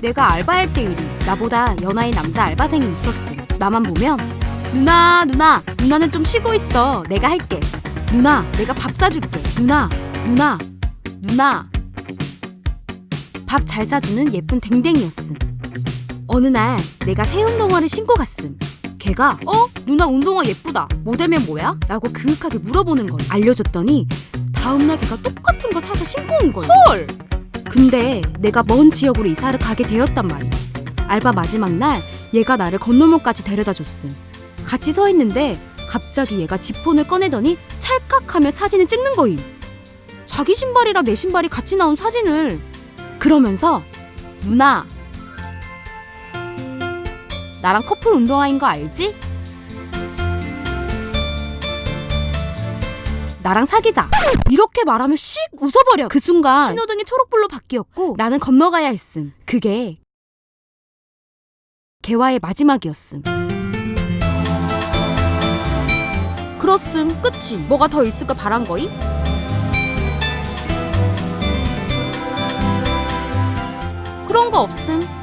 내가 알바할 때 일이 나보다 연하인 남자 알바생이 있었음. 나만 보면 누나 누나 누나는 좀 쉬고 있어. 내가 할게. 누나 내가 밥 사줄게. 누나 누나 누나 밥 잘 사주는 예쁜 댕댕이였음. 어느 날 내가 새 운동화를 신고 갔음. 걔가 어 누나 운동화 예쁘다. 모델명 뭐야? 라고 그윽하게 물어보는 거야. 알려줬더니 다음날 걔가 똑같은 거 사서 신고 온 거야. 헐. 근데 내가 먼 지역으로 이사를 가게 되었단 말이야. 알바 마지막 날 얘가 나를 건너물까지 데려다 줬음. 같이 서 있는데 갑자기 얘가 지폰을 꺼내더니 찰칵하며 사진을 찍는 거임. 자기 신발이랑 내 신발이 같이 나온 사진을 그러면서 누나 나랑 커플 운동화인 거 알지? 나랑 사귀자. 이렇게 말하면 씩 웃어버려. 그 순간 신호등이 초록불로 바뀌었고 나는 건너가야 했음. 그게 개와의 마지막이었음. 그렇음 끝이. 뭐가 더 있을 걸 바란 거이? 그런 거 없음.